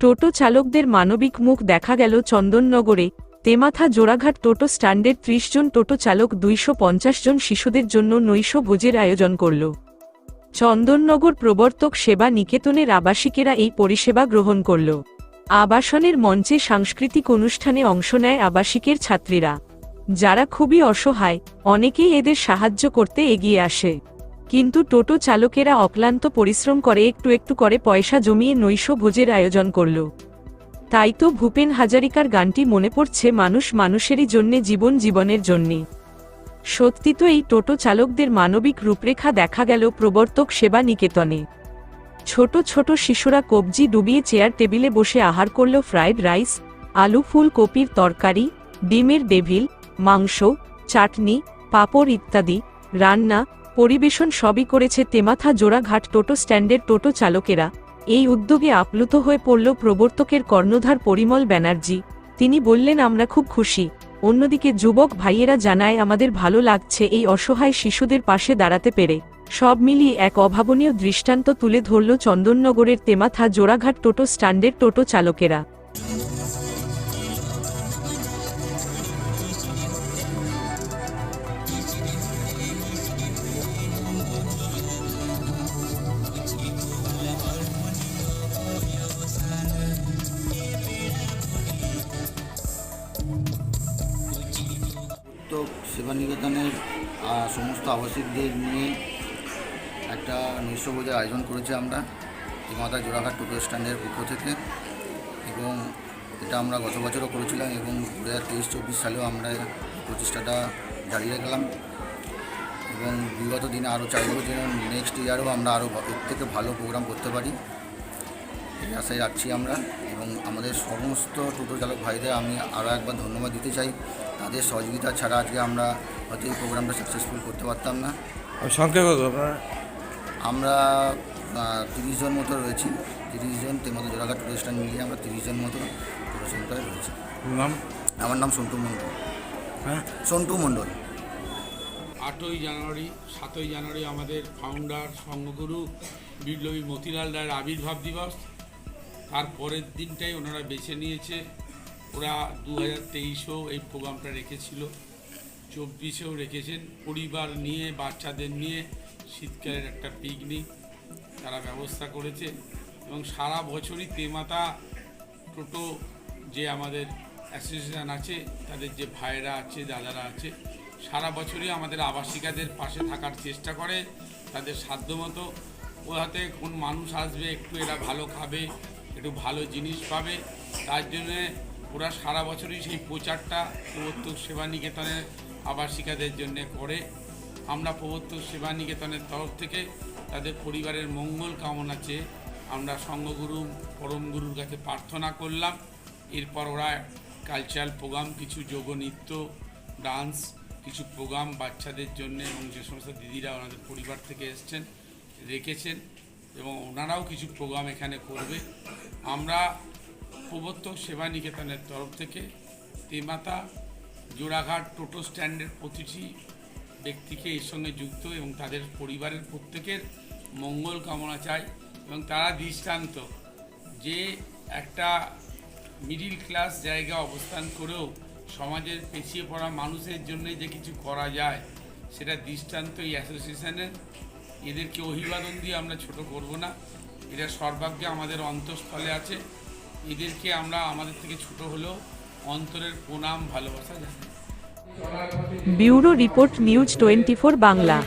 টোটো চালকদের মানবিক মুখ দেখা গেল চন্দননগরে। তেমাথা জোড়াঘাট টোটো স্ট্যান্ডের ত্রিশ জন টোটো চালক দুইশো পঞ্চাশ জন শিশুদের জন্য নৈশ ভোজের আয়োজন করল। চন্দননগর প্রবর্তক সেবা নিকেতনের আবাসিকেরা এই পরিষেবা গ্রহণ করল। আবাসনের মঞ্চে সাংস্কৃতিক অনুষ্ঠানে অংশ নেয় আবাসিকের ছাত্রীরা। যারা খুবই অসহায়, অনেকেই এদের সাহায্য করতে এগিয়ে আসে। কিন্তু টোটো চালকেরা অক্লান্ত পরিশ্রম করে একটু একটু করে পয়সা জমিয়ে নৈশ ভোজের আয়োজন করল। তাই তো ভূপেন হাজারিকার গানটি মনে পড়ছে মানুষ মানুষেরই জন্যে, জীবন জীবনের জন্যে। সত্যি তো এই টোটো চালকদের মানবিক রূপরেখা দেখা গেল প্রবর্তক সেবা নিকেতনে ছোট ছোট শিশুরা কবজি ডুবিয়ে চেয়ার টেবিলে বসে আহার করল ফ্রাইড রাইস, আলু ফুল কপির তরকারি, ডিমের ডেভিল, মাংস, চাটনি, পাঁপড় ইত্যাদি, রান্না পরিবেশন সবই করেছে তেমাথা জোড়াঘাট টোটো স্ট্যান্ডের টোটো চালকেরা। এই উদ্যোগে আপ্লুত হয়ে পড়ল প্রবর্তকের কর্ণধার পরিমল ব্যানার্জি। তিনি বললেন, আমরা খুব খুশি। অন্যদিকে যুবক ভাইয়েরা জানায়, আমাদের ভালো লাগছে এই অসহায় শিশুদের পাশে দাঁড়াতে পেরে। সব মিলিয়ে এক অভাবনীয় দৃষ্টান্ত তুলে ধরল চন্দননগরের তেমাথা জোড়াঘাট টোটো স্ট্যান্ডের টোটো চালকেরা। তো সেবানিকেতনের সমস্ত আবাসিকদের নিয়ে একটা নৈশভোজের আয়োজন করেছি আমরা মাতা জোড়াঘাট টোটো স্ট্যান্ডের পক্ষ থেকে। এবং এটা আমরা গত বছরও করেছিলাম এবং দু হাজার তেইশ চব্বিশ সালেও আমরা প্রচেষ্টাটা জারি রাখলাম এবং বিগত দিনে আরও চাইব যেন নেক্সট ইয়ারেও আমরা আরও এর থেকে ভালো প্রোগ্রাম করতে পারি। এই আশায় রাখছি আমরা এবং আমাদের সমস্ত টোটো চালক ভাইদের আমি আরও একবার ধন্যবাদ দিতে চাই। তাদের সহযোগিতা ছাড়া আজকে আমরা হয়তো এই প্রোগ্রামটা সাকসেসফুল করতে পারতাম না। সংখ্যা কত আপনার? আমরা তিরিশ জন মতো রয়েছি। তিরিশ জন তেমতো জোড়াঘাট টোটো স্ট্যান্ড মিলিয়ে আমরা তিরিশ জন মতো টোটো সেন্টারে রয়েছি। নাম? আমার নাম সন্টু মণ্ডল। হ্যাঁ? সন্টু মণ্ডল। আটই জানুয়ারি সাতই জানুয়ারি আমাদের ফাউন্ডার সঙ্গগুরু বিপ্লবী মতিলাল রায়ের আবির্ভাব দিবস। তার পরের দিনটাই ওনারা বেছে নিয়েছে। ওরা দু হাজার তেইশেও এই প্রোগ্রামটা রেখেছিল। চব্বিশেও রেখেছেন। পরিবার নিয়ে, বাচ্চাদের নিয়ে শীতকালের একটা পিকনিক তারা ব্যবস্থা করেছে এবং সারা বছরই তেমাতা টোটো যে আমাদের অ্যাসোসিয়েশন আছে, তাদের যে ভাইয়েরা আছে, দাদারা আছে, সারা বছরই আমাদের আবাসিকাদের পাশে থাকার চেষ্টা করে তাদের সাধ্যমতো। ও হাতে কোন মানুষ আসবে, একটু এরা ভালো খাবে একটু ভালো জিনিস পাবে। তার জন্যে ওরা সারা বছরই সেই প্রচারটা প্রবর্তক সেবা নিকেতনের আবাসিকাদের জন্য করে। আমরা প্রবর্তক সেবা নিকেতনের তরফ থেকে তাদের পরিবারের মঙ্গল কামনা চেয়ে আমরা সঙ্গগুরু পরমগুরুর কাছে প্রার্থনা করলাম। এরপর ওরা কালচারাল প্রোগ্রাম, কিছু যোগ নৃত্য, ডান্স, কিছু প্রোগ্রাম বাচ্চাদের জন্য এবং যে সমস্ত দিদিরা ওনাদের পরিবার থেকে এসছেন, রেখেছেন। এবং ওনারাও কিছু প্রোগ্রাম এখানে করবে। আমরা প্রবর্তক সেবা নিকেতনের তরফ থেকে তেমাতা জোড়াঘাট টোটো স্ট্যান্ডের প্রতিটি ব্যক্তিকে এর সঙ্গে যুক্ত এবং তাদের পরিবারের প্রত্যেকের মঙ্গল কামনা চাই এবং তারা দৃষ্টান্ত যে একটা মিডিল ক্লাস জায়গা অবস্থান করেও সমাজের পেছিয়ে পড়া মানুষের জন্য যে কিছু করা যায়, সেটা দৃষ্টান্ত এই অ্যাসোসিয়েশনের এদেরকে অভিবাদন দিয়ে আমরা ছোট করব না। এরা সর্বাগ্যে আমাদের অন্তঃস্থলে আছে। এদেরকে আমরা আমাদের থেকে ছোট হলেও অন্তরের প্রণাম, ভালোবাসা জানাই। Bureau report news twenty Bangla.